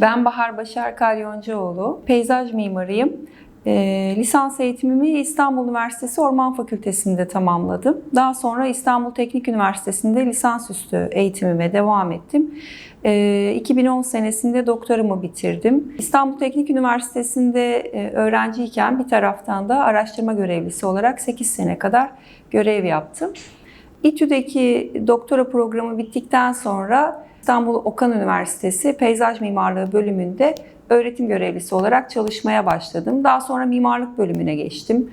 Ben Bahar Başar Kalyoncuoğlu, peyzaj mimarıyım. Ee, lisans eğitimimi İstanbul Üniversitesi Orman Fakültesi'nde tamamladım. Daha sonra İstanbul Teknik Üniversitesi'nde lisansüstü eğitimime devam ettim. Ee, 2010 senesinde doktoramı bitirdim. İstanbul Teknik Üniversitesi'nde e, öğrenciyken bir taraftan da araştırma görevlisi olarak 8 sene kadar görev yaptım. İTÜ'deki doktora programı bittikten sonra İstanbul Okan Üniversitesi Peyzaj Mimarlığı bölümünde öğretim görevlisi olarak çalışmaya başladım. Daha sonra mimarlık bölümüne geçtim.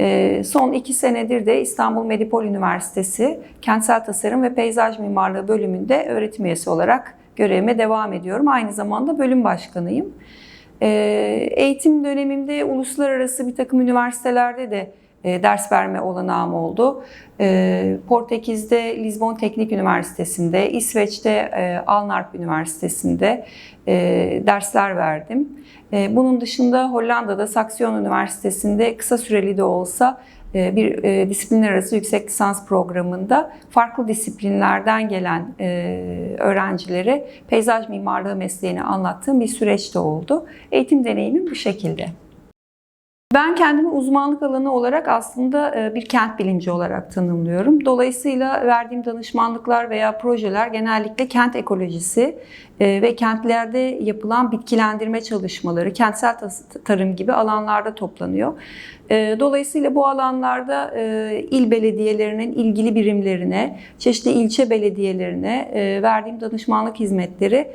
Ee, son iki senedir de İstanbul Medipol Üniversitesi Kentsel Tasarım ve Peyzaj Mimarlığı bölümünde öğretim üyesi olarak görevime devam ediyorum. Aynı zamanda bölüm başkanıyım. Ee, eğitim dönemimde uluslararası bir takım üniversitelerde de ders verme olanağım oldu. E, Portekiz'de Lisbon Teknik Üniversitesi'nde, İsveç'te e, Alnarp Üniversitesi'nde e, dersler verdim. E, bunun dışında Hollanda'da Saxion Üniversitesi'nde kısa süreli de olsa e, bir e, disiplinler arası yüksek lisans programında farklı disiplinlerden gelen e, öğrencilere peyzaj mimarlığı mesleğini anlattığım bir süreç de oldu. Eğitim deneyimim bu şekilde. Ben kendimi uzmanlık alanı olarak aslında e, bir kent bilimci olarak tanımlıyorum. Dolayısıyla verdiğim danışmanlıklar veya projeler genellikle kent ekolojisi e, ve kentlerde yapılan bitkilendirme çalışmaları, kentsel tarım gibi alanlarda toplanıyor. E, dolayısıyla bu alanlarda il belediyelerinin ilgili birimlerine, çeşitli ilçe belediyelerine verdiğim danışmanlık hizmetleri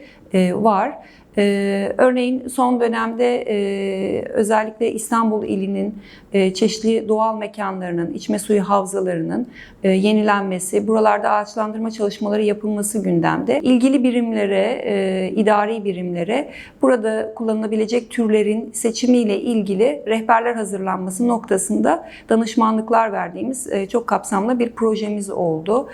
var. Ee, örneğin son dönemde e, özellikle İstanbul ilinin e, çeşitli doğal mekanlarının, içme suyu havzalarının e, yenilenmesi, buralarda ağaçlandırma çalışmaları yapılması gündemde. İlgili birimlere, e, idari birimlere burada kullanılabilecek türlerin seçimiyle ilgili rehberler hazırlanması noktasında danışmanlıklar verdiğimiz e, çok kapsamlı bir projemiz oldu.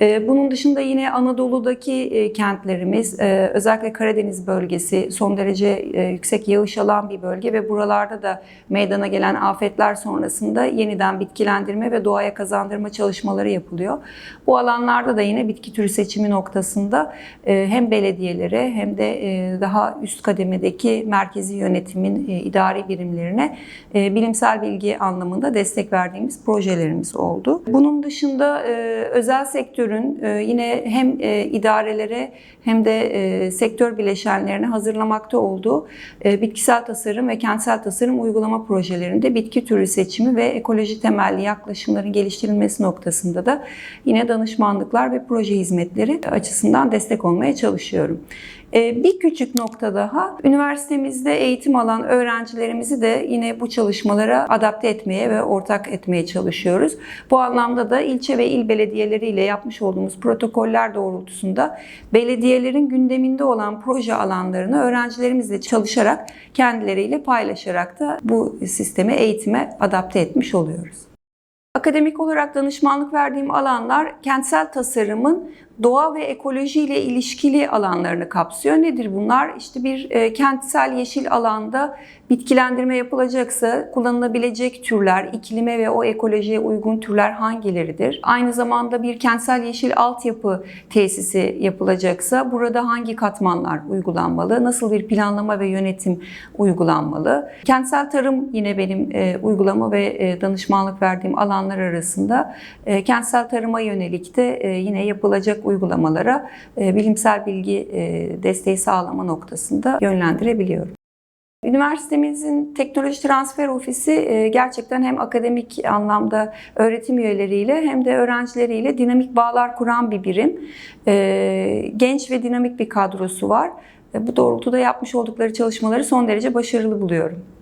E, bunun dışında yine Anadolu'daki e, kentlerimiz, e, özellikle Karadeniz bölgesi, son derece e, yüksek yağış alan bir bölge ve buralarda da meydana gelen afetler sonrasında yeniden bitkilendirme ve doğaya kazandırma çalışmaları yapılıyor. Bu alanlarda da yine bitki türü seçimi noktasında e, hem belediyelere hem de e, daha üst kademedeki merkezi yönetimin idari birimlerine bilimsel bilgi anlamında destek verdiğimiz projelerimiz oldu. Bunun dışında özel sektörün yine hem idarelere hem de sektör bileşenlerine hazırlamakta olduğu e, bitkisel tasarım ve kentsel tasarım uygulama projelerinde bitki türü seçimi ve ekoloji temelli yaklaşımların geliştirilmesi noktasında da yine danışmanlıklar ve proje hizmetleri açısından destek olmaya çalışıyorum. E, bir küçük nokta daha, üniversitemizde eğitim alan öğrencilerimizi de yine bu çalışmalara adapte etmeye ve ortak etmeye çalışıyoruz. Bu anlamda da ilçe ve il belediyeleriyle yapmış olduğumuz protokoller doğrultusunda belediyelerin gündeminde olan proje alanlarını öğrencilerimizle çalışarak kendileriyle paylaşarak da bu sisteme, eğitime adapte etmiş oluyoruz. Akademik olarak danışmanlık verdiğim alanlar kentsel tasarımın doğa ve ekoloji ile ilişkili alanlarını kapsıyor. Nedir bunlar? İşte bir e, kentsel yeşil alanda bitkilendirme yapılacaksa kullanılabilecek türler, iklime ve o ekolojiye uygun türler hangileridir? Aynı zamanda bir kentsel yeşil altyapı tesisi yapılacaksa burada hangi katmanlar uygulanmalı? Nasıl bir planlama ve yönetim uygulanmalı? Kentsel tarım yine benim e, uygulama ve e, danışmanlık verdiğim alanlar arasında. Kentsel tarıma yönelik de yine yapılacak uygulamalara e, bilimsel bilgi e, desteği sağlama noktasında yönlendirebiliyorum. Üniversitemizin teknoloji transfer ofisi e, gerçekten hem akademik anlamda öğretim üyeleriyle hem de öğrencileriyle dinamik bağlar kuran bir birim. Genç ve dinamik bir kadrosu var. Bu doğrultuda yapmış oldukları çalışmaları son derece başarılı buluyorum.